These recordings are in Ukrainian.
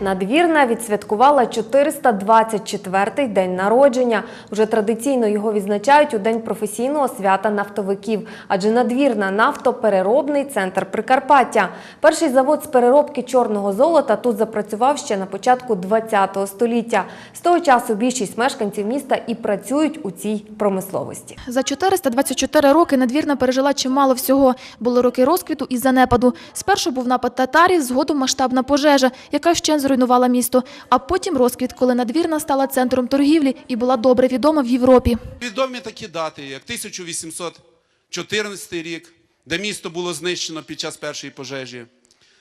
Надвірна відсвяткувала 424-й день народження. Вже традиційно його відзначають у день професійного свята нафтовиків, адже надвірна нафтопереробний центр Прикарпаття. Перший завод з переробки чорного золота тут запрацював ще на початку ХХ століття. З того часу більшість мешканців міста і працюють у цій промисловості. За 424 роки надвірна пережила чимало всього. Були роки розквіту і занепаду. Спершу був напад татарів, згодом масштабна пожежа, яка ще зруйнувала місто. А потім розквіт, коли надвірна стала центром торгівлі і була добре відома в Європі. Відомі такі дати, як 1814 рік, де місто було знищено під час першої пожежі.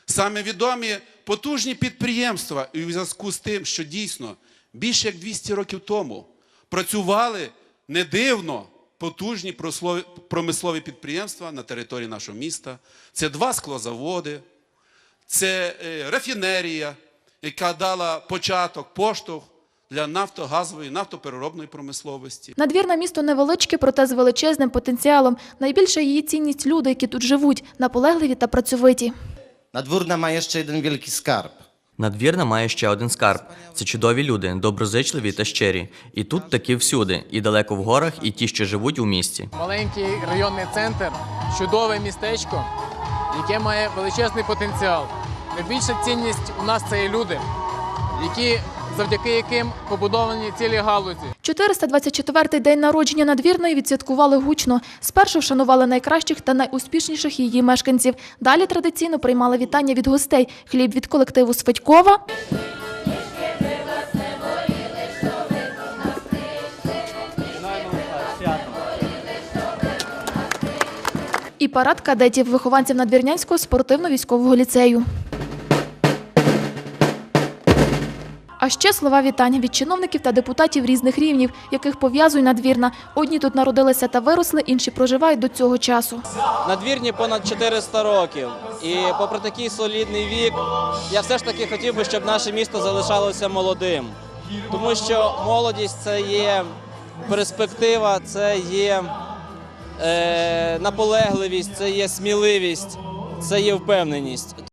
Саме відомі потужні підприємства і у зв'язку з тим, що дійсно більше як 200 років тому працювали не дивно потужні промислові підприємства на території нашого міста. Це два склозаводи, це е, рафінерія, яка дала початок, поштовх для нафтогазової, нафтопереробної промисловості. Надвірна місто невеличке, проте з величезним потенціалом. Найбільша її цінність люди, які тут живуть, наполегливі та працьовиті. Nadwórna ma jeszcze jeden wielki skarb. Надвірна має ще один скарб. Це чудові люди, доброзичливі та щирі. І тут такі всюди, і далеко в горах, і ті, що живуть у місті. Маленький районний центр, чудове містечко, яке має величезний потенціал. Найбільша цінність у нас це є люди, які, завдяки яким побудовані цілі галузі. 424-й день народження надвірної відсвяткували гучно. Спершу вшанували найкращих та найуспішніших її мешканців. Далі традиційно приймали вітання від гостей. Хліб від колективу Сватькова. І парад кадетів вихованців Надвірнянського спортивно-військового ліцею. А ще слова вітання від чиновників та депутатів різних рівнів, яких пов'язує надвірна. Одні тут народилися та виросли, інші проживають до цього часу. Надвірні понад 400 років. І попри такий солідний вік, я все ж таки хотів би, щоб наше місто залишалося молодим. Тому що молодість це є перспектива, це є е, наполегливість, це є сміливість, це є впевненість.